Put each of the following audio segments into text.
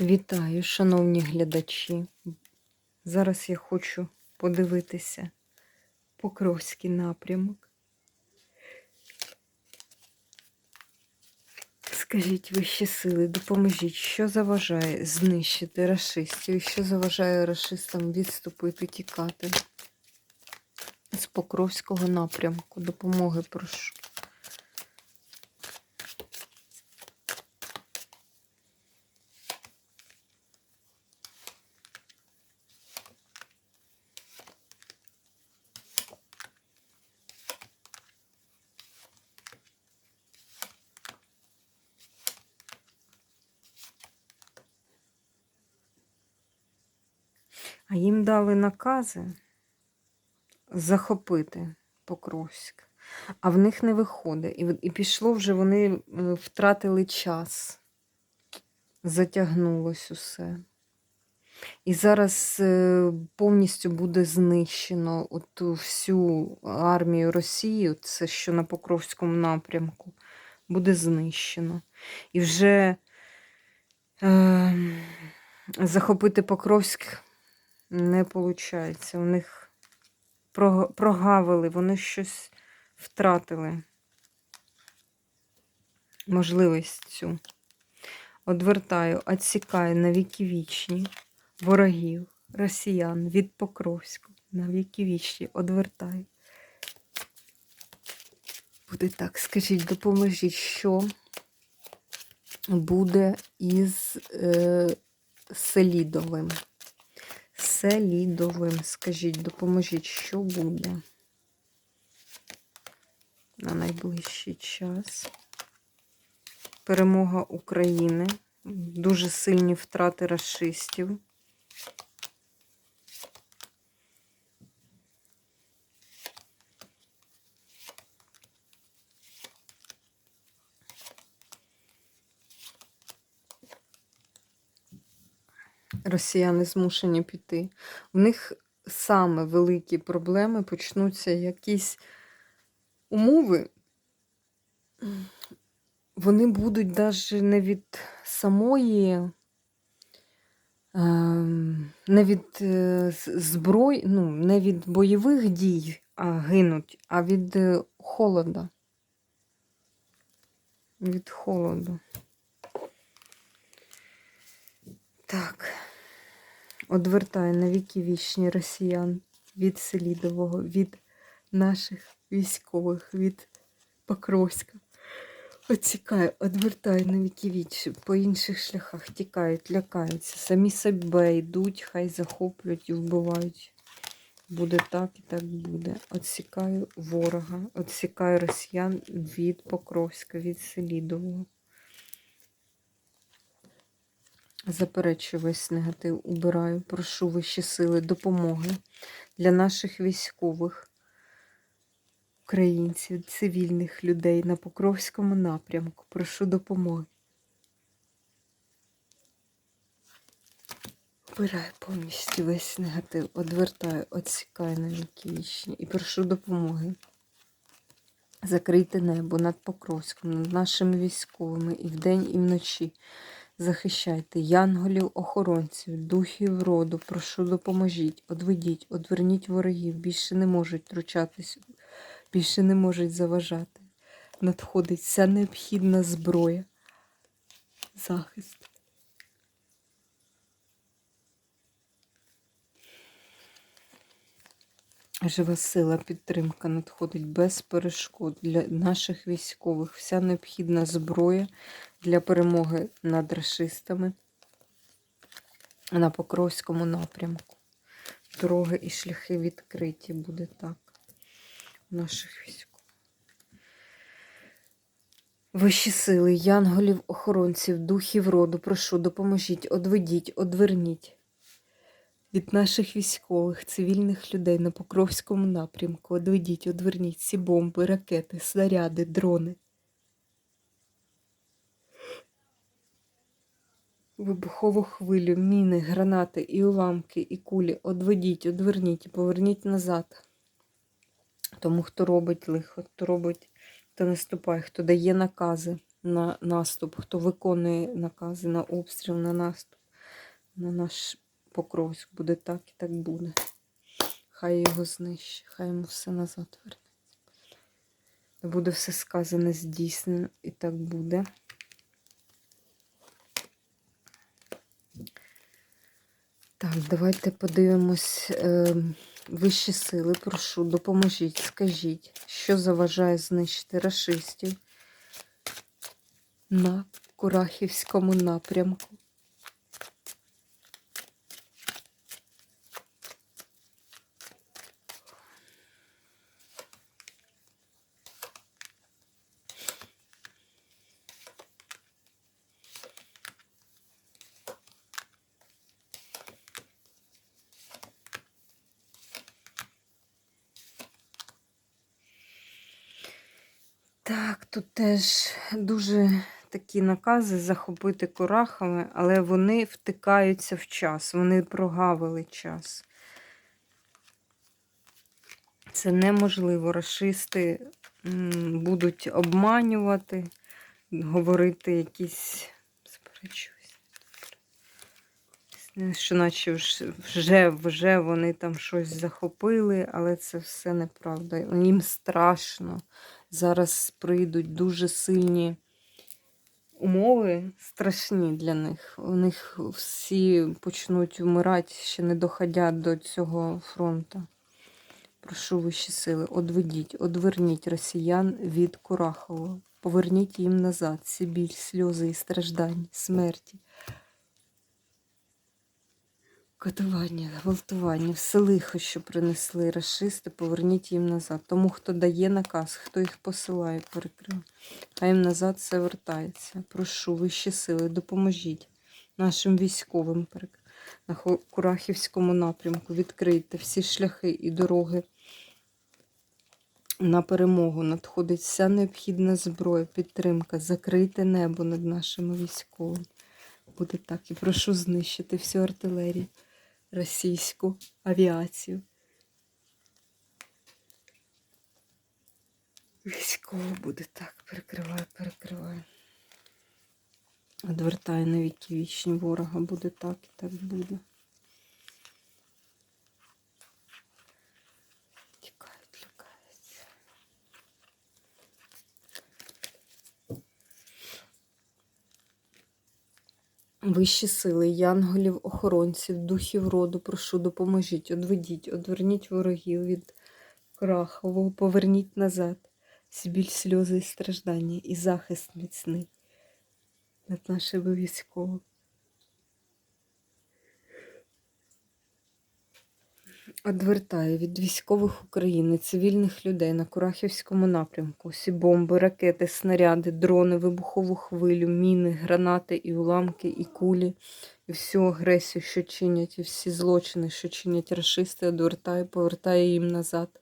Вітаю, шановні глядачі. Зараз я хочу подивитися Покровський напрямок. Скажіть вищі сили, допоможіть, що заважає знищити расистів, що заважає расистам відступити, тікати з Покровського напрямку. Допомоги прошу. А їм дали накази захопити Покровськ, а в них не виходить. І, пішло вже, вони е, втратили час, затягнулось усе. І зараз е, повністю буде знищено оту всю армію Росії, це що на Покровському напрямку, буде знищено. І вже е, захопити Покровськ не виходить. У них прогавили, вони щось втратили. Можливість цю. Одвертаю, відсікаю на віки вічні ворогів, росіян від Покровську. На віки вічні одвертаю. Буде так, скажіть, допоможіть, що буде із е, Селідовим. Селідовим. Скажіть, допоможіть, що буде на найближчий час. Перемога України. Дуже сильні втрати расистів. Росіяни змушені піти. В них саме великі проблеми почнуться якісь умови. Вони будуть навіть не від самої, ем, не від е, з- зброй, ну, не від бойових дій а гинуть, а від е, холода. Від холоду. Так. Одвертаю на віки вічні росіян від Селідового, від наших військових, від Покровська. Оцікаю, одвертаю на віки вічні, по інших шляхах тікають, лякаються, самі себе йдуть, хай захоплюють і вбивають. Буде так і так буде. Отсікаю ворога, отсікаю росіян від Покровська, від Селідового. Заперечую весь негатив, убираю, прошу вищі сили допомоги для наших військових, українців, цивільних людей на Покровському напрямку. Прошу допомоги. Убираю повністю весь негатив, одвертаю, відсікаю на вічні і прошу допомоги. Закрийте небо над Покровськом, над нашими військовими і вдень, і вночі. Захищайте янголів, охоронців, духів роду, прошу допоможіть, одведіть, одверніть ворогів, більше не можуть втручатись, більше не можуть заважати. Надходить вся необхідна зброя, захист. Жива сила, підтримка надходить без перешкод для наших військових. Вся необхідна зброя для перемоги над расистами на Покровському напрямку. Дороги і шляхи відкриті буде так. Наших військових. Вищі сили, янголів, охоронців, духів роду, прошу, допоможіть, одведіть, одверніть від наших військових, цивільних людей на Покровському напрямку. Одведіть, одверніть всі бомби, ракети, снаряди, дрони. Вибухову хвилю, міни, гранати і уламки, і кулі одведіть, одверніть і поверніть назад. Тому хто робить лихо, хто робить, хто наступає, хто дає накази на наступ, хто виконує накази на обстріл, на наступ. на наш Покровськ. Буде так і так буде. Хай його знищить, хай йому все назад вернеться. Буде все сказане, здійснено, і так буде. Давайте подивимось е, вищі сили. Прошу, допоможіть, скажіть, що заважає знищити расистів на Курахівському напрямку. Так, тут теж дуже такі накази захопити Курахами, але вони втикаються в час, вони прогавили час. Це неможливо. Рашисти будуть обманювати, говорити якісь сперечусь. Що наче вже, вже вони там щось захопили, але це все неправда. Їм страшно. Зараз прийдуть дуже сильні умови, страшні для них. У них всі почнуть вмирати, ще не доходять до цього фронту. Прошу вищі сили, одведіть, одверніть росіян від Курахова. Поверніть їм назад всі біль, сльози і страждання, смерті. Катування, гвалтування, все лихо, що принесли рашисти, поверніть їм назад. Тому, хто дає наказ, хто їх посилає, перекрив. А їм назад все вертається. Прошу, вищі сили, допоможіть нашим військовим на Курахівському напрямку. Відкрийте всі шляхи і дороги на перемогу. Надходить вся необхідна зброя, підтримка. Закрийте небо над нашими військовими. Буде так. І прошу знищити всю артилерію, російську авіацію. Військово буде так. перекриває, перекриває. Одвертає на вічні ворога. Буде так і так буде. Вищі сили, янголів, охоронців, духів роду, прошу, допоможіть, одведіть, одверніть ворогів від Крахового, поверніть назад. Всі біль, сльози і страждання, і захист міцний над нашими військовими. Одвертаю від військових України, цивільних людей на Курахівському напрямку. Всі бомби, ракети, снаряди, дрони, вибухову хвилю, міни, гранати і уламки, і кулі, і всю агресію, що чинять, і всі злочини, що чинять рашисти, одвертаю, повертаю їм назад.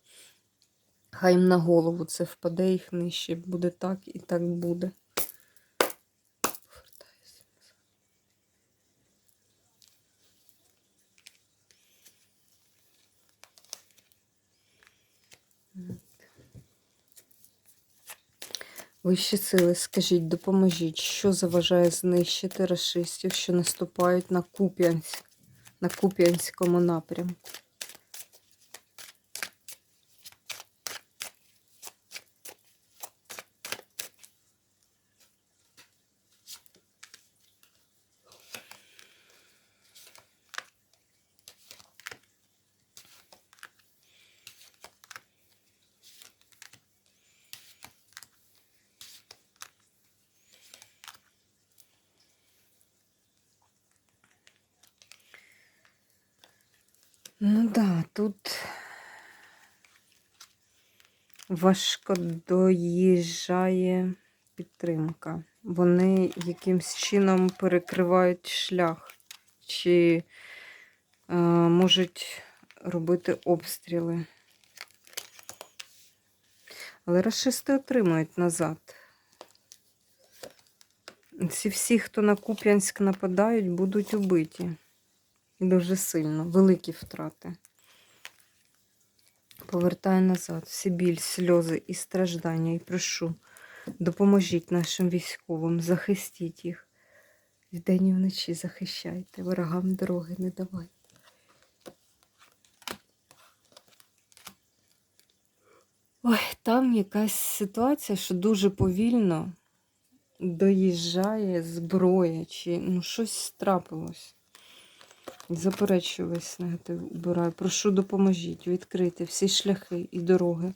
Хай їм на голову це впаде, їх нижче. Буде так і так буде. Вищі сили, скажіть, допоможіть, що заважає знищити расистів, що наступають на Куп'янськ, на Куп'янському напрямку. Ну да, тут важко доїжджає підтримка. Вони якимсь чином перекривають шлях, чи е, можуть робити обстріли. Але расисти отримають назад. Ці всі, хто на Куп'янськ нападають, будуть убиті. Дуже сильно, великі втрати. Повертаю назад всі біль, сльози і страждання. І прошу, допоможіть нашим військовим, захистіть їх Вдень і вночі захищайте, ворогам дороги не давайте. Ой, там якась ситуація, що дуже повільно доїжджає зброя, чи ну щось трапилось. Заперечую весь негатив, убираю. Прошу, допоможіть відкрити всі шляхи і дороги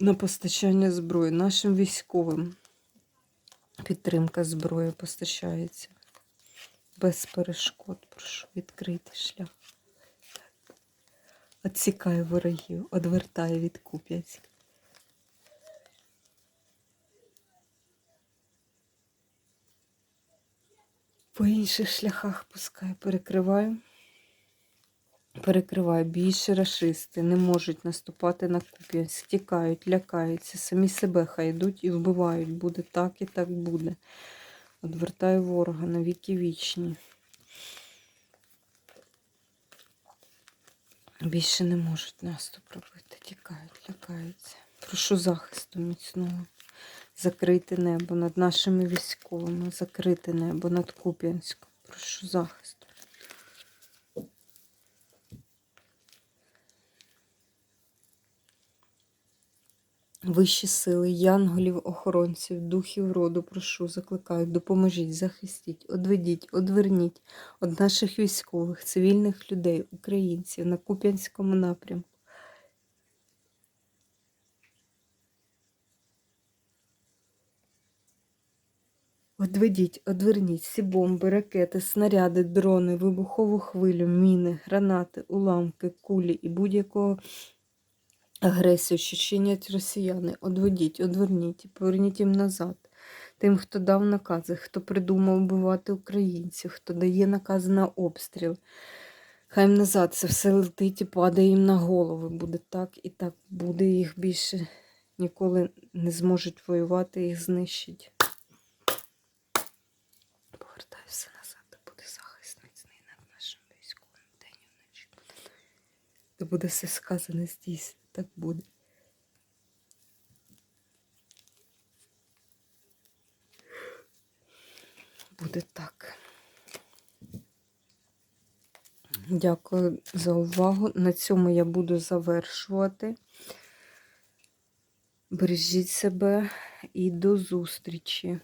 на постачання зброї нашим військовим. Підтримка зброї постачається без перешкод. Прошу відкрити шлях. Отсікаю ворогів, одвертаю від Куп'янська. По інших шляхах пускаю, перекриваю. Перекриваю. Більше рашисти не можуть наступати на Куп'янськ. Тікають, лякаються, самі себе хай йдуть і вбивають. Буде так і так буде. Одвертаю ворога на віки вічні. Більше не можуть наступ робити. Тікають, лякаються. Прошу захисту міцного. Закрити небо над нашими військовими, закрити небо над Куп'янськом. Прошу захисту. Вищі сили, янголів, охоронців, духів роду, прошу, закликаю, допоможіть, захистіть, одведіть, одверніть від наших військових, цивільних людей, українців на Куп'янському напрямку. Одведіть, одверніть всі бомби, ракети, снаряди, дрони, вибухову хвилю, міни, гранати, уламки, кулі і будь-якого агресію, що чинять росіяни. Одведіть, одверніть поверніть їм назад. Тим, хто дав накази, хто придумав вбивати українців, хто дає накази на обстріл. Хай їм назад це все летить і падає їм на голови. Буде так і так буде. Їх більше ніколи не зможуть воювати, їх знищить. Повертаю все назад, де буде захист міцний над нашим військовим день і вночі. Де буде все сказане здійснено, так буде. Буде так. Дякую за увагу. На цьому я буду завершувати. Бережіть себе і до зустрічі.